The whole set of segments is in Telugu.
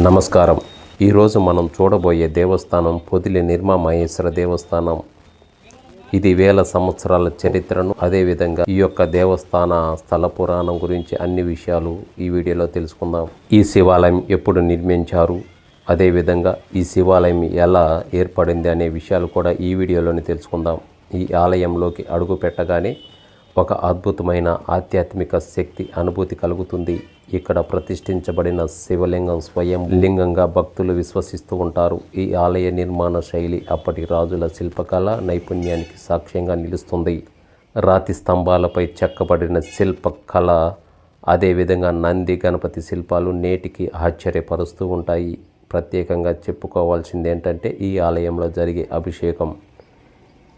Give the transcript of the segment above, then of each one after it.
నమస్కారం. ఈరోజు మనం చూడబోయే దేవస్థానం పొదిలి నిర్మామహేశ్వర దేవస్థానం. ఇది వేల సంవత్సరాల చరిత్రను అదేవిధంగా ఈ యొక్క దేవస్థాన స్థల పురాణం గురించి అన్ని విషయాలు ఈ వీడియోలో తెలుసుకుందాం. ఈ శివాలయం ఎప్పుడు నిర్మించారు? అదేవిధంగా ఈ శివాలయం ఎలా ఏర్పడింది అనే విషయాలు కూడా ఈ వీడియోలోనే తెలుసుకుందాం. ఈ ఆలయంలోకి అడుగు పెట్టగానే ఒక అద్భుతమైన ఆధ్యాత్మిక శక్తి అనుభూతి కలుగుతుంది. ఇక్కడ ప్రతిష్ఠించబడిన శివలింగం స్వయం లింగంగా భక్తులు విశ్వసిస్తూ ఉంటారు. ఈ ఆలయ నిర్మాణ శైలి అప్పటి రాజుల శిల్పకళ నైపుణ్యానికి సాక్ష్యంగా నిలుస్తుంది. రాతి స్తంభాలపై చెక్కబడిన శిల్పకళ అదేవిధంగా నంది గణపతి శిల్పాలు నేటికి ఆశ్చర్యపరుస్తూ ఉంటాయి. ప్రత్యేకంగా చెప్పుకోవాల్సింది ఏంటంటే ఈ ఆలయంలో జరిగే అభిషేకం.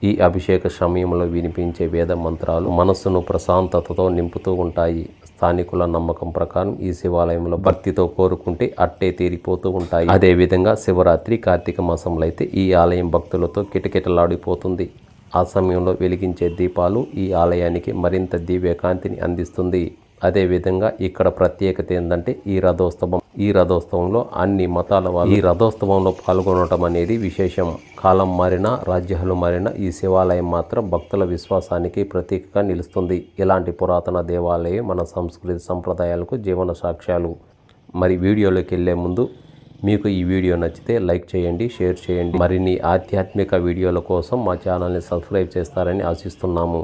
ఈ అభిషేక సమయంలో వినిపించే వేద మంత్రాలు మనస్సును ప్రశాంతతతో నింపుతూ ఉంటాయి. స్థానికుల నమ్మకం ప్రకారం ఈ శివాలయంలో భక్తితో కోరుకుంటే అట్టే తీరిపోతూ ఉంటాయి. అదేవిధంగా శివరాత్రి కార్తీక మాసంలో అయితే ఈ ఆలయం భక్తులతో కిటకిటలాడిపోతుంది. ఆ సమయంలో వెలిగించే దీపాలు ఈ ఆలయానికి మరింత దివ్యకాంతిని అందిస్తుంది. అదేవిధంగా ఇక్కడ ప్రత్యేకత ఏంటంటే ఈ రథోత్సవం ఈ రథోత్సవంలో అన్ని మతాల వాళ్ళు ఈ రథోత్సవంలో పాల్గొనడం అనేది విశేషం. కాలం మారిన రాజ్యాలు మారిన ఈ శివాలయం మాత్రం భక్తుల విశ్వాసానికి ప్రతీకగా నిలుస్తుంది. ఇలాంటి పురాతన దేవాలయం మన సంస్కృతి సంప్రదాయాలకు జీవన సాక్ష్యాలు. మరి వీడియోలోకి వెళ్ళే ముందు మీకు ఈ వీడియో నచ్చితే లైక్ చేయండి షేర్ చేయండి. మరిన్ని ఆధ్యాత్మిక వీడియోల కోసం మా ఛానల్ని సబ్స్క్రైబ్ చేస్తారని ఆశిస్తున్నాము.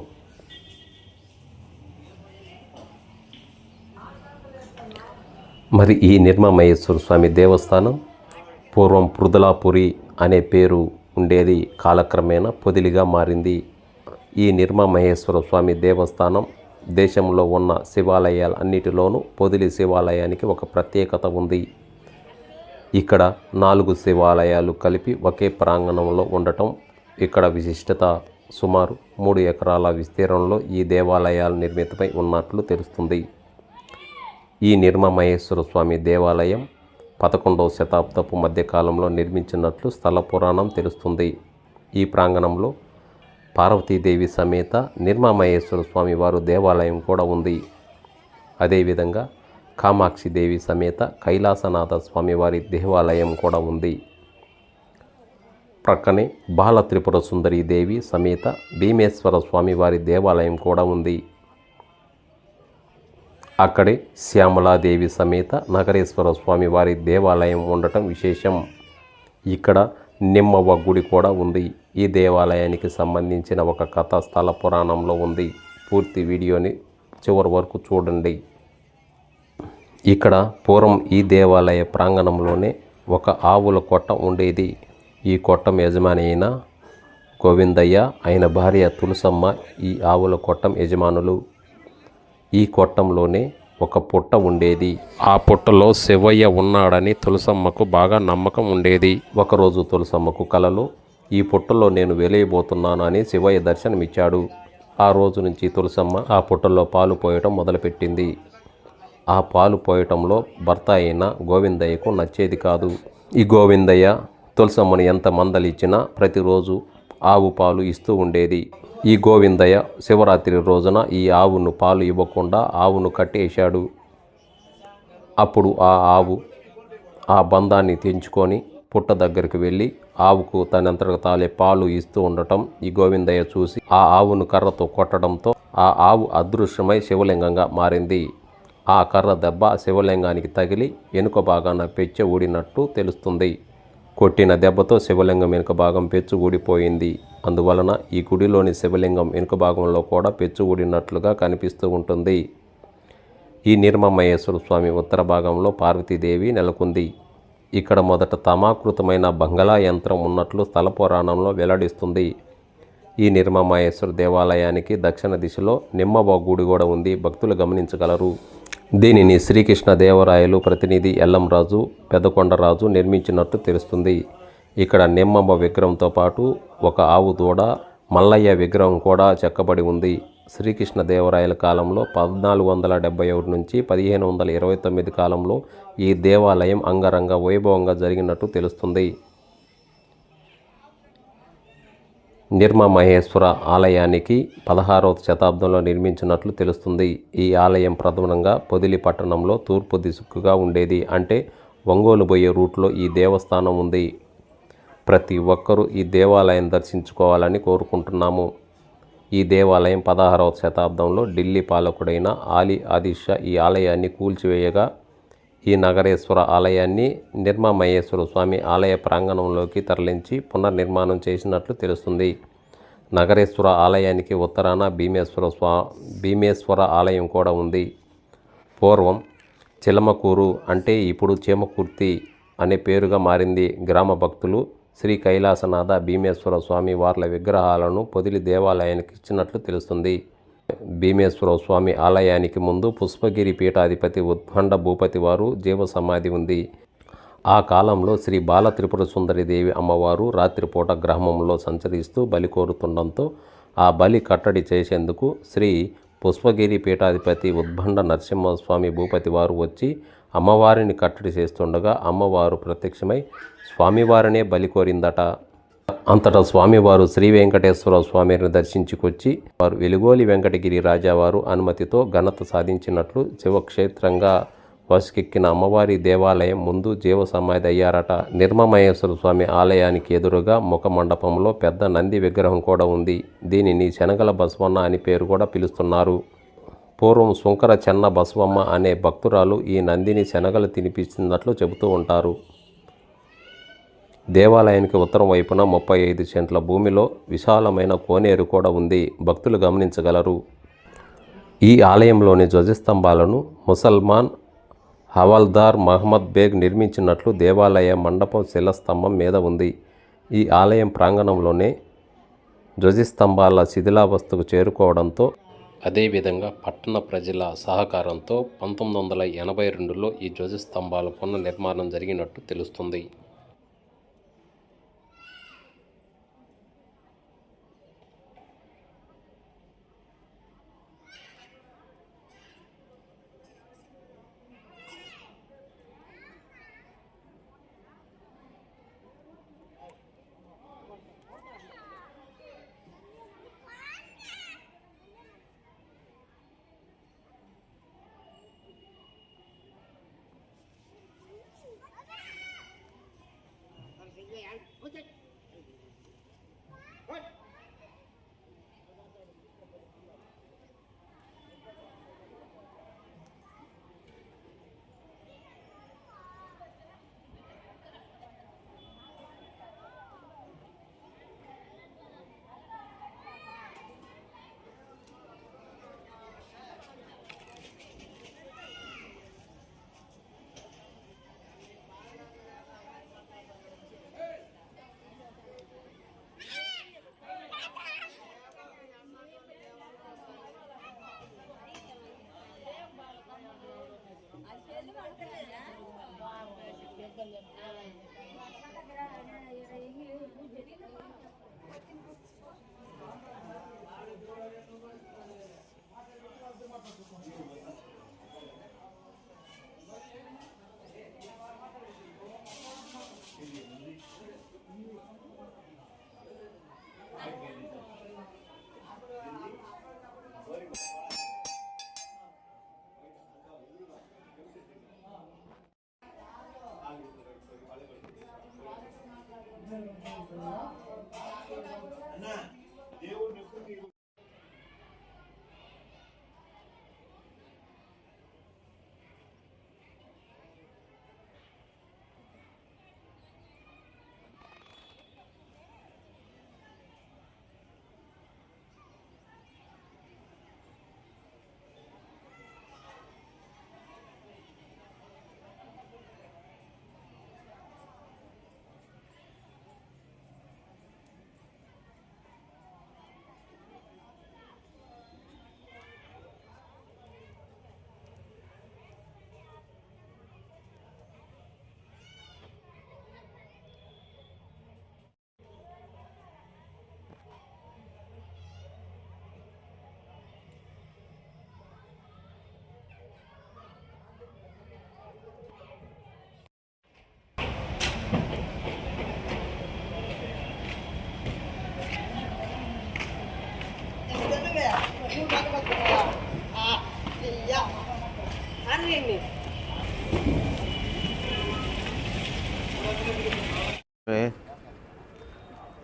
మరి ఈ నిర్మమహేశ్వర స్వామి దేవస్థానం పూర్వం పృథులాపురి అనే పేరు ఉండేది కాలక్రమేణా పొదిలిగా మారింది. ఈ నిర్మమహేశ్వర స్వామి దేవస్థానం దేశంలో ఉన్న శివాలయాలన్నిటిలోనూ పొదిలి శివాలయానికి ఒక ప్రత్యేకత ఉంది. ఇక్కడ నాలుగు శివాలయాలు కలిపి ఒకే ప్రాంగణంలో ఉండటం ఇక్కడ విశిష్టత. సుమారు మూడు ఎకరాల విస్తీర్ణంలో ఈ దేవాలయాలు నిర్మితమై ఉన్నట్లు తెలుస్తుంది. ఈ నిర్మమహేశ్వర స్వామి దేవాలయం పదకొండవ శతాబ్దపు మధ్యకాలంలో నిర్మించినట్లు స్థల పురాణం తెలుస్తుంది. ఈ ప్రాంగణంలో పార్వతీదేవి సమేత నిర్మమహేశ్వర స్వామి వారు దేవాలయం కూడా ఉంది. అదేవిధంగా కామాక్షి దేవి సమేత కైలాసనాథ స్వామివారి దేవాలయం కూడా ఉంది. ప్రక్కనే బాల త్రిపుర సుందరి దేవి సమేత భీమేశ్వర స్వామివారి దేవాలయం కూడా ఉంది. అక్కడే శ్యామలాదేవి సమేత నగరేశ్వర స్వామి వారి దేవాలయం ఉండటం విశేషం. ఇక్కడ నిమ్మవ్వ గుడి కూడా ఉంది. ఈ దేవాలయానికి సంబంధించిన ఒక కథ స్థల పురాణంలో ఉంది. పూర్తి వీడియోని చివరి వరకు చూడండి. ఇక్కడ పూర్వం ఈ దేవాలయ ప్రాంగణంలోనే ఒక ఆవుల కొట్ట ఉండేది. ఈ కొట్టం యజమాని అయిన గోవిందయ్య ఆయన భార్య తులసమ్మ ఈ ఆవుల కొట్టం యజమానులు. ఈ కొట్టంలోనే ఒక పుట్ట ఉండేది. ఆ పుట్టలో శివయ్య ఉన్నాడని తులసమ్మకు బాగా నమ్మకం ఉండేది. ఒకరోజు తులసమ్మకు కలలో ఈ పుట్టలో నేను వెలియబోతున్నాను అని శివయ్య దర్శనమిచ్చాడు. ఆ రోజు నుంచి తులసమ్మ ఆ పుట్టలో పాలు పోయటం మొదలుపెట్టింది. ఆ పాలు పోయటంలో భర్త అయిన గోవిందయ్యకు నచ్చేది కాదు. ఈ గోవిందయ్య తులసమ్మని ఎంత మందలిచ్చినా ప్రతిరోజు ఆవు పాలు ఇస్తూ ఉండేది. ఈ గోవిందయ్య శివరాత్రి రోజున ఈ ఆవును పాలు ఇవ్వకుండా ఆవును కట్టేశాడు. అప్పుడు ఆ ఆవు ఆ బంధాన్ని తెంచుకొని పుట్ట దగ్గరికి వెళ్ళి ఆవుకు తనంతట తాలే పాలు ఇస్తూ ఉండటం ఈ గోవిందయ్య చూసి ఆ ఆవును కర్రతో కొట్టడంతో ఆ ఆవు అదృశ్యమై శివలింగంగా మారింది. ఆ కర్ర దెబ్బ శివలింగానికి తగిలి వెనుక భాగాన పెచ్చ ఊడినట్టు తెలుస్తుంది. కొట్టిన దెబ్బతో శివలింగం వెనుక భాగం పెచ్చుగూడిపోయింది. అందువలన ఈ గుడిలోని శివలింగం వెనుక భాగంలో కూడా పెచ్చుగూడినట్లుగా కనిపిస్తూ ఉంటుంది. ఈ నిర్మమహేశ్వర స్వామి ఉత్తర భాగంలో పార్వతీదేవి నెలకొంది. ఇక్కడ మొదట తమాకృతమైన బంగళా యంత్రం ఉన్నట్లు స్థల పురాణంలో వెల్లడిస్తుంది. ఈ నిర్మమహేశ్వర దేవాలయానికి దక్షిణ దిశలో నిమ్మబ గుడి కూడా ఉంది. భక్తులు గమనించగలరు. దీనిని శ్రీకృష్ణ దేవరాయలు ప్రతినిధి ఎల్లంరాజు పెదకొండరాజు నిర్మించినట్టు తెలుస్తుంది. ఇక్కడ నిమ్మమ్మ విగ్రహంతో పాటు ఒక ఆవు దూడ మల్లయ్య విగ్రహం కూడా చెక్కబడి ఉంది. శ్రీకృష్ణ దేవరాయల కాలంలో పద్నాలుగు వందల డెబ్బై ఒకటి నుంచి పదిహేను వందల ఇరవై తొమ్మిది కాలంలో ఈ దేవాలయం అంగరంగ వైభవంగా జరిగినట్టు తెలుస్తుంది. నిర్మమహేశ్వర ఆలయానికి పదహారవ శతాబ్దంలో నిర్మించినట్లు తెలుస్తుంది. ఈ ఆలయం ప్రధానంగా పొదిలి పట్టణంలో తూర్పు దిశకుగా ఉండేది. అంటే ఒంగోలు పోయే రూట్లో ఈ దేవస్థానం ఉంది. ప్రతి ఒక్కరూ ఈ దేవాలయం దర్శించుకోవాలని కోరుకుంటున్నాము. ఈ దేవాలయం పదహారవ శతాబ్దంలో ఢిల్లీ పాలకుడైన ఆలీ ఆదిషా ఈ ఆలయాన్ని కూల్చివేయగా ఈ నగరేశ్వర ఆలయాన్ని నిర్మమయేశ్వర స్వామి ఆలయ ప్రాంగణంలోకి తరలించి పునర్నిర్మాణం చేసినట్లు తెలుస్తుంది. నగరేశ్వర ఆలయానికి ఉత్తరాన భీమేశ్వర స్వా భీమేశ్వర ఆలయం కూడా ఉంది. పూర్వం చిలమకూరు అంటే ఇప్పుడు చీమకుర్తి అనే పేరుగా మారింది. గ్రామ భక్తులు శ్రీ కైలాసనాథ భీమేశ్వర స్వామి వార్ల విగ్రహాలను పొదిలి దేవాలయానికి ఇచ్చినట్లు తెలుస్తుంది. భీమేశ్వర స్వామి ఆలయానికి ముందు పుష్పగిరి పీఠాధిపతి ఉద్భండ భూపతి వారు జీవ సమాధి ఉంది. ఆ కాలంలో శ్రీ బాల త్రిపుర సుందరిదేవి అమ్మవారు రాత్రిపూట గ్రామంలో సంచరిస్తూ బలి కోరుతుండటంతో ఆ బలి కట్టడి చేసేందుకు శ్రీ పుష్పగిరి పీఠాధిపతి ఉద్భండ నరసింహస్వామి భూపతి వారు వచ్చి అమ్మవారిని కట్టడి చేస్తుండగా అమ్మవారు ప్రత్యక్షమై స్వామివారినే బలి కోరిందట. అంతటా స్వామివారు శ్రీ వెంకటేశ్వర స్వామిని దర్శించుకొచ్చి వారు వెలుగోలి వెంకటగిరి రాజావారు అనుమతితో ఘనత సాధించినట్లు శివక్షేత్రంగా వసుకెక్కిన అమ్మవారి దేవాలయం ముందు జీవ సమాధి అయ్యారట. నిర్మమహేశ్వర స్వామి ఆలయానికి ఎదురుగా ముఖ మండపంలో పెద్ద నంది విగ్రహం కూడా ఉంది. దీనిని శనగల బసవన్న అని పేరు కూడా పిలుస్తున్నారు. పూర్వం శుంకర చెన్న బసవమ్మ అనే భక్తురాలు ఈ నందిని శనగలు తినిపిస్తున్నట్లు చెబుతూ ఉంటారు. దేవాలయానికి ఉత్తరం వైపున ముప్పై ఐదు సెంట్ల భూమిలో విశాలమైన కోనేరు కూడా ఉంది. భక్తులు గమనించగలరు. ఈ ఆలయంలోని ధ్వజస్తంభాలను ముసల్మాన్ హవాల్దార్ మహమ్మద్ బేగ్ నిర్మించినట్లు దేవాలయ మండపం శిలస్తంభం మీద ఉంది. ఈ ఆలయం ప్రాంగణంలోనే ధ్వజస్తంభాల శిథిలావస్థకు చేరుకోవడంతో అదేవిధంగా పట్టణ ప్రజల సహకారంతో పంతొమ్మిది వందల ఎనభై రెండులో ఈ ధ్వజస్తంభాల పునర్నిర్మాణం జరిగినట్టు తెలుస్తుంది.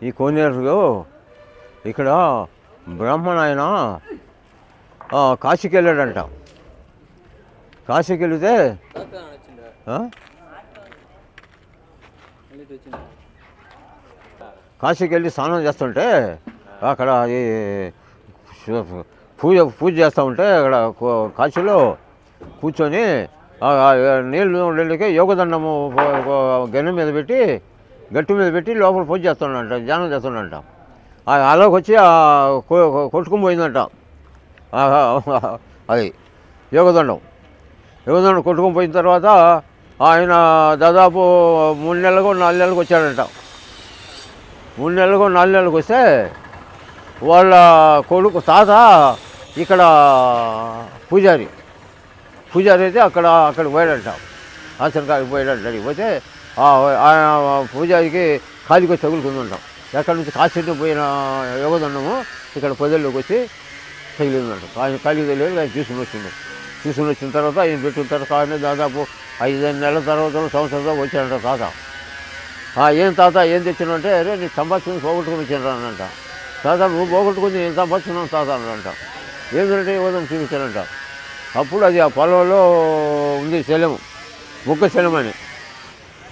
ఈ కోనేరులో ఇక్కడ బ్రాహ్మణ ఆయన కాశీకి వెళ్ళాడంట కాశీకి వెళితే కాశీకి వెళ్ళి స్నానం చేస్తుంటే అక్కడ ఈ పూజ పూజ చేస్తూ ఉంటే అక్కడ కాశీలో కూర్చొని నీళ్ళు నీళ్ళకి యోగదండము ఒక- మీద పెట్టి గట్టి మీద పెట్టి లోపల పూజ చేస్తున్నాడంట ధ్యానం చేస్తున్నాడంట ఆ అలాగ వచ్చి కొట్టుకుని పోయిందంట. అది యోగదండం. యోగదండం కొట్టుకుని పోయిన తర్వాత ఆయన దాదాపు మూడు నెలలకు నాలుగు నెలలకు వచ్చాడంట. మూడు నెలలకు నాలుగు నెలలకు వస్తే వాళ్ళ కొడుకు తాత ఇక్కడ పూజారి. పూజారి అయితే అక్కడ అక్కడికి పోయాడంట. ఆశ్రమకాడికి పోయాడంట. పోతే ఆయన పూజారికి కాలికి వచ్చి తగులుకుందంటాం ఎక్కడి నుంచి కాశీ పోయిన యోగదండము ఇక్కడ పొదల్లోకి వచ్చి తగిలిందంటాం ఆయన కాలికి తగిలేదు ఆయన తీసుకుని వచ్చిండు. తీసుకుని వచ్చిన తర్వాత ఆయన పెట్టిన తర్వాత ఆయన దాదాపు ఐదు నెలల తర్వాత సంవత్సరంలో వచ్చాడంట తాత. ఏం తాత ఏం తెచ్చినంటే అరే నీ సంపాదించుకుని పోగొట్టుకుని వచ్చినానంట తాత నువ్వు పోగొట్టుకుని ఏం సంపాదించుకున్నావు తాత అనంట ఏంటంటే యోగం చూపించానంట అప్పుడు అది ఆ పొలంలో ఉంది శైలము ముక్క శైలం అని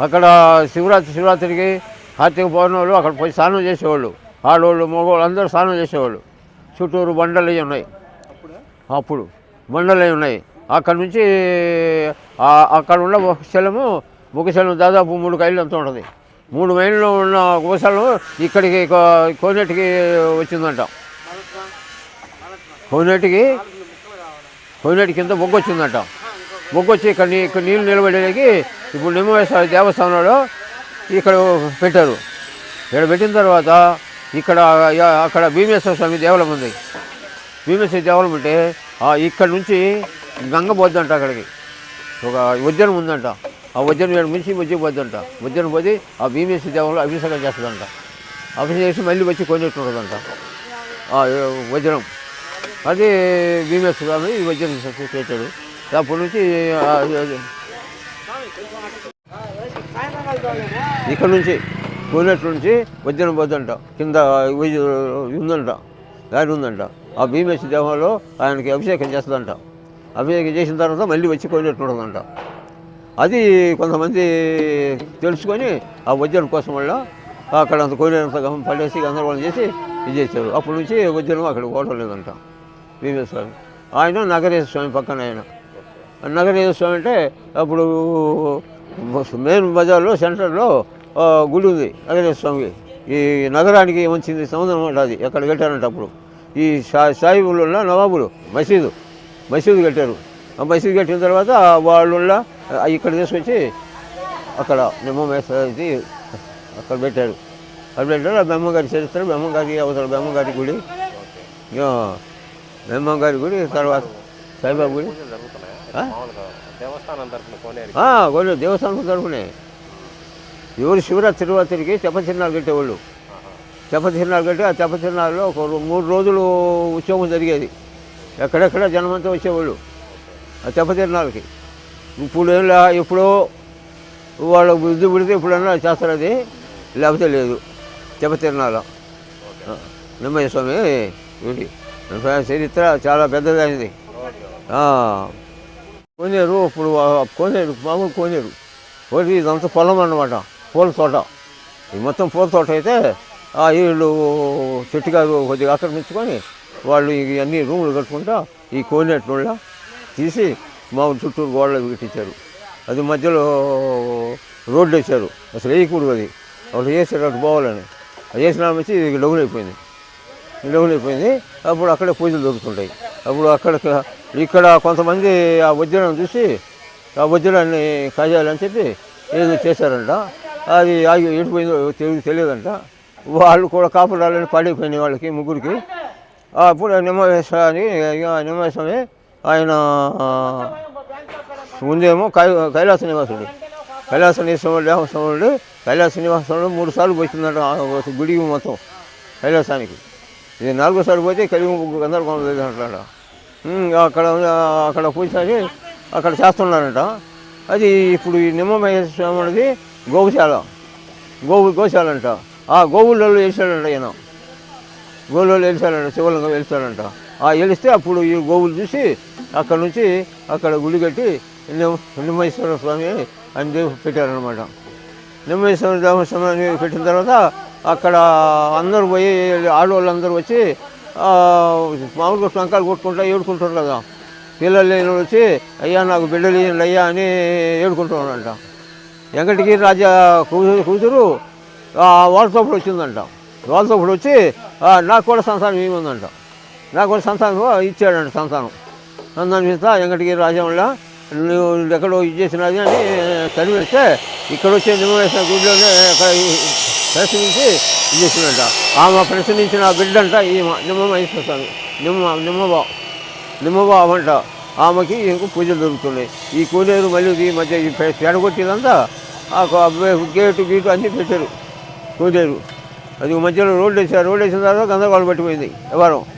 అక్కడ శివరాత్రి శివరాత్రికి కార్తీక పౌర్ణములు అక్కడ పోయి స్నానం చేసేవాళ్ళు. ఆడవాళ్ళు మగవాళ్ళు అందరూ స్నానం చేసేవాళ్ళు. చుట్టూరు బండలు అవి ఉన్నాయి. అప్పుడు బండలు అవి ఉన్నాయి. అక్కడ నుంచి అక్కడ ఉన్న ముఖశలము ముఖశలం దాదాపు మూడు కైళ్ళు అంత ఉంటుంది. మూడు మైళ్ళు ఉన్న ముఖశలం ఇక్కడికి కో- కోనేటికి వచ్చిందంట. కోనేటికి కోనేటి కింద బొగ్గు వచ్చిందంట మొగ్గొచ్చి ఇక్కడ నీ- ఇక్కడ నీళ్ళు నిలబడేకి ఇప్పుడు నిమ్మవేశ్వర దేవస్థానంలో ఇక్కడ పెట్టారు. ఇక్కడ పెట్టిన తర్వాత ఇక్కడ అక్కడ భీమేశ్వర స్వామి దేవాలయం ఉంది. భీమేశ్వర దేవాలయం ఉంటే ఇక్కడ నుంచి గంగ పోద్దంట అక్కడికి. ఒక వజ్రం ఉందంట. ఆ వజ్రం ఏడు మించి వచ్చి పోద్దంట. వజ్రం పోయి ఆ భీమేశ్వర దేవాలయంలో అభిషేకం చేస్తుందంట అభిషేకం చేసి మళ్ళీ వచ్చి కొనేట్టుంటుందంట ఆ వజ్రం అది భీమేశ్వర స్వామి ఈ వజ్రం చేశాడు. అప్పటి నుంచి ఇక్కడ నుంచి కోనేటి నుంచి వజ్రం పోద్దంట కింద ఉందంట దారి ఉందంట. ఆ భీమేశ్వర దేవంలో ఆయనకి అభిషేకం చేస్తుందంట. అభిషేకం చేసిన తర్వాత మళ్ళీ వచ్చి కోనేటి ఉంటుందంట. అది కొంతమంది తెలుసుకొని ఆ వజ్రం కోసం వల్ల అక్కడ అంత కోనేంత పడేసి గందరగోళం చేసి ఇది చేశారు. అప్పటి నుంచి వజ్రం అక్కడ పోవడం భీమేశ్వరం స్వామి. ఆయన నగరేశ్వర స్వామి పక్కన ఆయన. నగరేశ్వర స్వామి అంటే అప్పుడు మెయిన్ బజార్లో సెంటర్లో గుడి ఉంది నగరేశ్వర స్వామికి. ఈ నగరానికి వచ్చింది సముద్రం ఉంటుంది ఎక్కడ కట్టారంట అప్పుడు. ఈ సా సాయిబులు నవాబులు? మసీదు. మసీదు కట్టారు. ఆ మసీదు కట్టిన తర్వాత వాళ్ళు ఉన్న, ఇక్కడ తీసుకొచ్చి అక్కడ నిమ్మేశ్వరి అక్కడ పెట్టారు. అక్కడ పెట్టారు ఆ బెమ్మగారి చరిత్ర బెమ్మగారి అవతల బెమ్మగారి గుడి. ఇక బెమ్మగారి గుడి తర్వాత సాయిబాబు గుడి. దేవస్థానం తరఫున దేవస్థానం తరఫునే ఎవరు శివరాత్రి తిరువాతిరికి తెప్పతిరునాలు కట్టేవాళ్ళు. తెప్పతిరునాలు కట్టి ఆ తెప్పతిరునాళ్ళలో ఒక మూడు రోజులు ఉత్సవం జరిగేది. ఎక్కడెక్కడ జనమంతా వచ్చేవాళ్ళు ఆ తెప్పతిరునాళ్ళకి ఇప్పుడు ఏం లే ఎప్పుడో వాళ్ళ బుద్ధి పుడితే ఇప్పుడన్నా చేస్తారు అది లేకపోతే లేదు. తెప్పతిరునాళ్ళ నిమ్మయ్య స్వామి చరిత్ర చాలా పెద్దదైనది. కోనేరు ఇప్పుడు కొనేరు కోనేరు మామూలు కోనేరు. కొని ఇదంతా పొలం అన్నమాట పూల తోట. ఇది మొత్తం పూల తోట అయితే ఆ వీళ్ళు చెట్టుగా కొద్దిగా ఆక్రమించుకొని వాళ్ళు ఇవన్నీ రూములు కట్టుకుంటా ఈ కోనేటినుళ్ళ తీసి మామూలు చుట్టూరు గోడలు పెట్టించారు. అది మధ్యలో రోడ్డు వేశారు. అసలు వేయకూడదు అది. వాళ్ళు వేసారు అటు పోవాలని. అది వేసిన వచ్చి ఇది డౌన్ అయిపోయింది. డౌన్ అయిపోయింది. అప్పుడు అక్కడే పూజలు దొరుకుతుంటాయి అప్పుడు అక్కడ ఇక్కడ కొంతమంది ఆ వజ్రాన్ని చూసి ఆ వజ్రాన్ని కాజేయాలని చెప్పి ఏదో చేశారంట. అది ఆగి ఎండిపోయిందో తెలియదు తెలియదంట. వాళ్ళు కూడా కాపురాలని పడిపోయినాయి వాళ్ళకి ముగ్గురికి. అప్పుడు నిమ్మవేశ్వరాన్ని నిమ్మవేశ్వమి ఆయన ముందేమో కై కైలాస నివాసుడు. కైలాస నివాసుడు కైలాస నివాసంలో మూడు సార్లు పోతుందంట గుడి మొత్తం కైలాసానికి. ఇది నాలుగోసారి పోతే కలిగి గందరగోళం లేదు అంటాడు. అక్కడ అక్కడ పూజారి అక్కడ చేస్తున్నారంట. అది ఇప్పుడు ఈ నిమ్మమహేశ్వర స్వామి అనేది గోశాల గోవులు కోసాలంట ఆ గోవులలో వేసాడంట ఈయన. గోవులలో వెలిసాడంట శివలింగం వెలిసాడంట ఆ వెలిస్తే అప్పుడు ఈ గోవులు చూసి అక్కడ నుంచి అక్కడ గుడి కట్టి నిమ్మేశ్వర స్వామి అని పెట్టారనమాట నిమ్మేశ్వర స్వామి పెట్టిన తర్వాత అక్కడ అందరూ పోయి ఆడవాళ్ళందరూ వచ్చి మామూలుగా టంకాలు కొట్టుకుంటా ఏడుకుంటారు కదా. పిల్లలు లేని వచ్చి అయ్యా నాకు బిడ్డలు ఇయ్యండి అయ్యా అని ఏడుకుంటున్నాడంట వెంకటగిరి రాజా కూతురు కూతురు వాళ్ళతో వచ్చిందంట. వాళ్ళతో వచ్చి నాకు కూడా సంతానం ఏముందంట. నాకు కూడా సంతానం ఇచ్చాడంట సంతానం. సంతానం ఇస్తా వెంకటగిరి రాజా వల్ల నువ్వు ఎక్కడో ఇది చేసినది అని చదివేస్తే ఇక్కడ వచ్చే నిమ్మవేసిన గుడిలోనే ప్రశ్నించి చేసినట. ఆమె ప్రశ్నించిన ఆ బిడ్డ అంట ఈ నిమ్మమహేశ్వర స్వామి. నిమ్మ నిమ్మబా నిమ్మబావ అంట. ఆమెకి ఇంకో పూజలు దొరుకుతున్నాయి. ఈ కోనేరు మళ్ళీ ఈ మధ్య ఈ పె- పెడగొట్టిదంతా ఆ గేటు గీటు అన్నీ పెట్టారు. కోనేరు. అది మధ్యలో రోడ్డు వేసారు రోడ్డు వేసిన తర్వాత గందరగోళం పట్టిపోయింది. ఎవరు?